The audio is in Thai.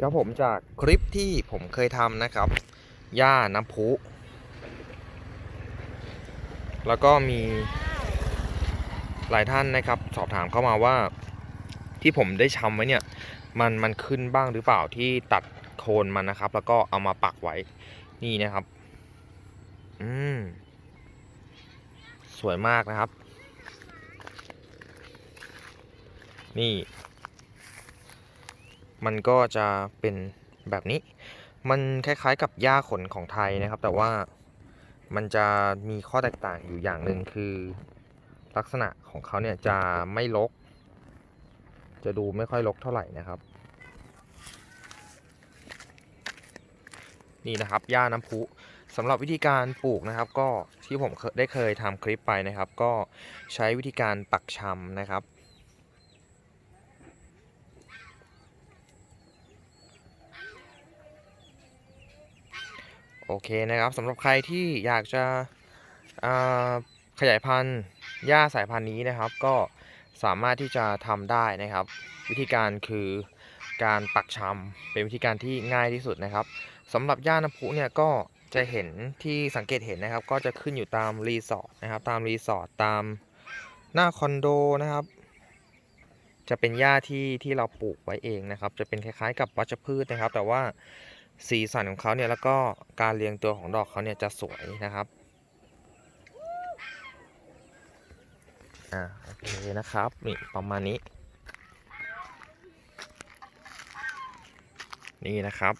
ครับผมจากคลิปที่ผมเคยทำนะครับหญ้าน้ำพุ แล้วก็มีหลายท่านนะครับ สอบถามเข้ามาว่าที่ผมได้ชำไว้เนี่ย มันมันขึ้นบ้างหรือเปล่าที่ตัดโคนมันนะครับ แล้วก็เอามาปักไว้นี่นะครับ อืมสวยมากนะครับ นี่ มันก็จะเป็นแบบนี้ มันคล้ายๆกับหญ้าขนของไทยนะครับ แต่ว่ามันจะมีข้อแตกต่างอยู่อย่างหนึ่งคือ ลักษณะของเขาเนี่ยจะไม่รกจะดูไม่ค่อยรกเท่าไหร่นะครับ นี่นะครับหญ้าน้ำพุสำหรับวิธีการปลูกนะครับ ก็ที่ผมได้เคยทำคลิปไปนะครับ ก็ใช้วิธีการปักชำนะครับ โอเคนะครับสำหรับใครที่อยากจะขยายพันธุ์หญ้าสายพันธุ์นี้นะครับ ก็สามารถที่จะทำได้นะครับ วิธีการคือการปักชำเป็นวิธีการที่ง่ายที่สุดนะครับสำหรับหญ้าน้ำพุเนี่ยก็จะเห็นที่สังเกตเห็นนะครับ ก็จะขึ้นอยู่ตามรีสอร์ทนะครับ ตามรีสอร์ทตามหน้าคอนโดนะครับ จะเป็นหญ้าที่ที่เราปลูกไว้เองนะครับ จะเป็นคล้ายๆ กับวัชพืชนะครับ แต่ว่า สีสันของเขาเนี่ยแล้วก็การเรียงตัวของดอกเขาเนี่ยจะสวยนะครับอ่าโอเคนะครับนี่ประมาณนี้ นี่นะครับ